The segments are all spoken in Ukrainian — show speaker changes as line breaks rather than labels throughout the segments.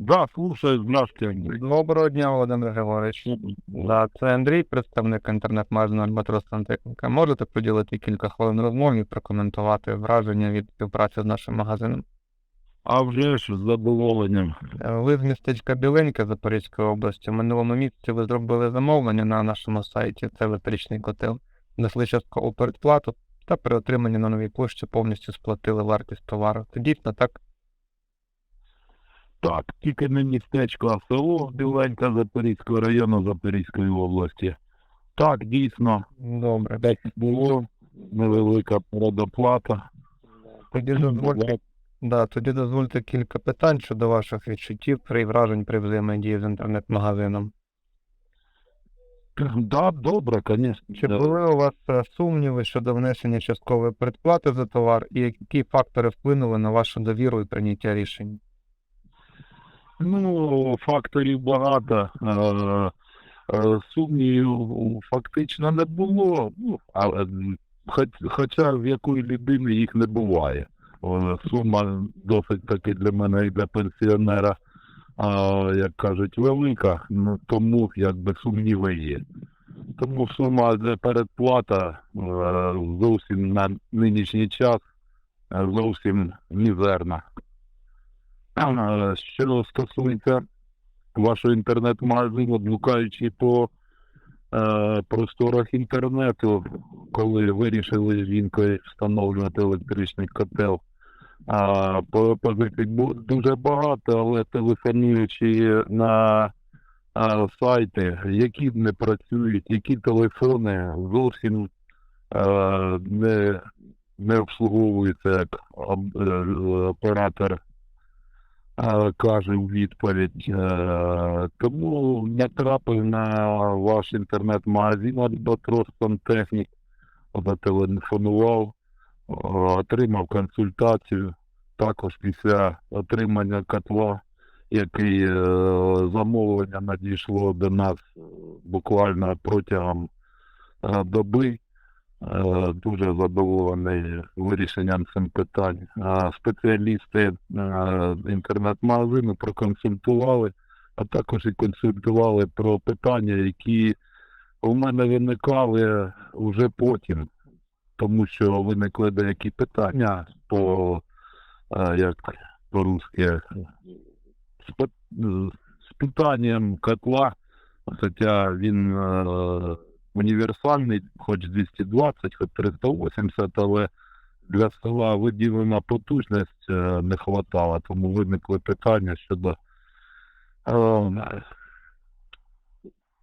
Да, слушаю, здравствуйте, Андрій.
Доброго дня, Володимир Григорович. Да, це Андрій, представник інтернет-магазину Альбатрос Сантехніка. Можете поділити кілька хвилин розмови і прокоментувати враження від співпраці з нашим магазином?
А вже ж з задоволенням.
Ви з містечка Біленьке Запорізької області. В минулому місяці ви зробили замовлення на нашому сайті. Це електричний котел. Несли часткову передплату та при отриманні на новій пошті повністю сплатили вартість товару. Це дійсно так?
Так, тільки не містечко, а село Біленька Запорізького району Запорізької області. Так, дійсно,
Добре.
десь було невелика передоплата.
Тоді дозвольте Да, тоді дозвольте кілька питань щодо ваших відчуттів і вражень при взаємодії з інтернет-магазином.
Да, добре, звісно.
Чи були у вас е, сумніви щодо внесення часткової передплати за товар, і які фактори вплинули на вашу довіру і прийняття рішень?
Ну, факторів багато. Е, е, Сумнівів фактично не було. Ну, м, хоч, хоча в якої людини їх не буває. Сума досить таки для мене і для пенсіонера, а, як кажуть, велика, ну тому якби сумніви є. Тому сума передплата е, зовсім на нинішній час зовсім мізерна. А, Що стосується вашого інтернет-магазину, блукаючи по е, просторах інтернету, коли вирішили жінкою встановлювати електричний котел, а, по- позицій дуже багато, але телефонуючи на а, сайти, які не працюють, які телефони зовсім е, не, не обслуговуються як е, оператор каже у відповідь. Е, Тому натрапив на ваш інтернет-магазин Альбатрос Сантехнік, зателефонував, е, отримав консультацію. Також після отримання котла, який е, замовлення надійшло до нас е, буквально протягом е, доби. Е, Дуже задоволений вирішенням цим питань. Е, Спеціалісти е, інтернет-магазину проконсультували, а також і консультували про питання, які у мене виникали вже потім, тому що виникли деякі питання по як по-русски з, питанням котла, хоча він універсальний, хоч 220, хоч 380, але для села виділена потужність е, не хватало, тому виникли питання щодо е,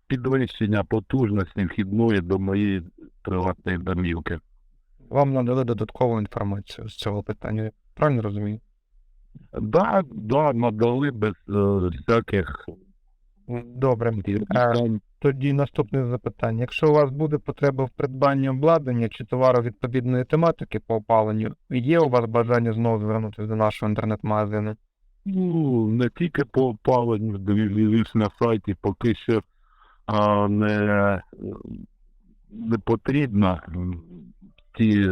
підвищення потужності вхідної до моєї приватної домівки.
Вам надали додаткову інформацію з цього питання. Я Правильно розумію?
Да, да, надали без е, всяких
Добре.
питань.
Тоді наступне запитання. Якщо у вас буде потреба в придбанні обладнання чи товару відповідної тематики по опаленню, є у вас бажання знову звернутися до нашого інтернет-магазину?
Ну, не тільки по опаленню, дивлюсь на сайті, поки що а, не, не потрібно ті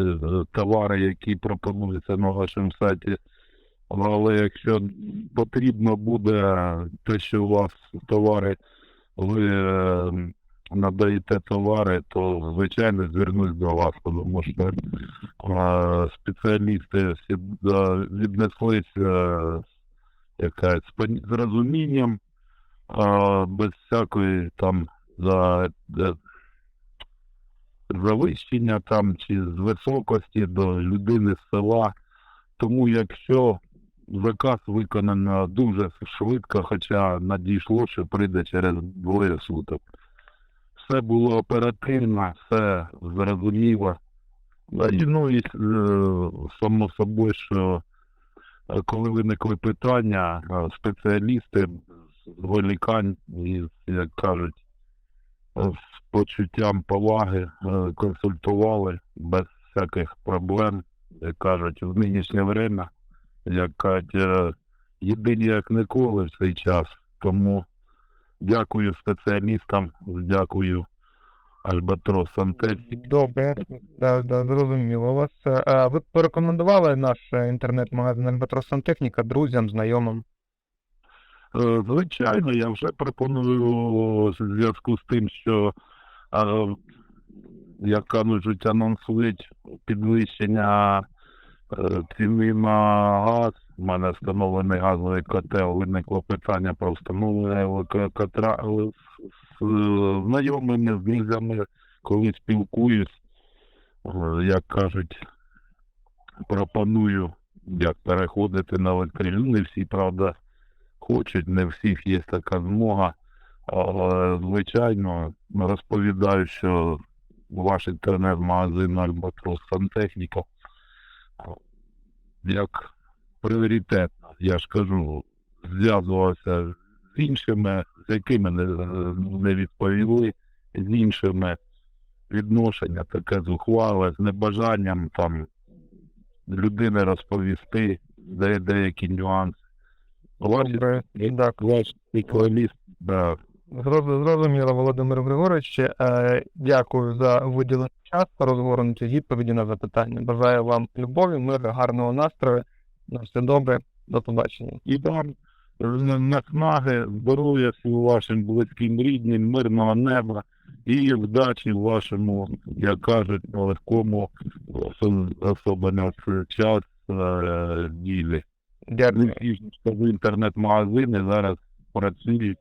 товари, які пропонуються на вашому сайті. Але якщо потрібно буде те, що у вас товари, ви надаєте товари, то звичайно звернусь до вас, тому що е, спеціалісти всі е, віднеслись е, пон- з розумінням, без всякої там за- завищення там чи з високості до людини з села. Тому якщо заказ виконано дуже швидко, хоча надійшло, що прийде через двоє суток. Все було оперативно, все зрозуміло. Ну і е, само собою, що Е, коли виникли питання, е, спеціалісти з волікань як кажуть, з почуттям поваги консультували без всяких проблем, як кажуть, в нинішнє время, як кажуть, єдині як ніколи в цей час. Тому дякую спеціалістам, дякую Альбатрос Сантехнік.
Добре, да, да, зрозуміло вас. А ви б порекомендували наш інтернет-магазин Альбатрос Сантехніка друзям, знайомим?
Е, Звичайно, я вже пропоную в зв'язку з тим, що, як кажуть, анонсують підвищення е, ціни на газ. У мене встановлений газовий котел, виникло питання про встановлення котра з знайомими, з друзями, коли спілкуюсь, е, як кажуть, пропоную як переходити на електричну. Не всі, правда, хочуть, не всіх є така змога. Але, звичайно, розповідаю, що ваш інтернет-магазин Альбатрос Сантехніка як пріоритетно, я ж кажу, зв'язувався з іншими, з якими не, не відповіли, з іншими відношення таке зухвале, з небажанням там людини розповісти де, деякі нюанси.
Добре,
да,
Зрозуміло, Володимир Григорович. Е, Дякую за виділений час та розгорнуті відповіді на запитання. Бажаю вам любові, миру, гарного настрою. На все добре, до побачення.
і вам на- наснаги, здоров'я всім вашим близьким рідним, мирного неба і вдачі вашому, як кажуть, нелегкому, осо- особливо час е, ділі.
Дякую.
всі інтернет-магазини зараз працюють.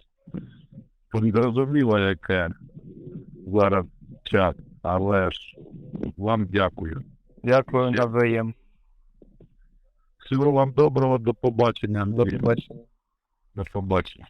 Зрозуміло, яке зараз час, але ж вам дякую.
Дякую навзаєм.
Всього вам доброго, до побачення.
До побачення.
До побачення.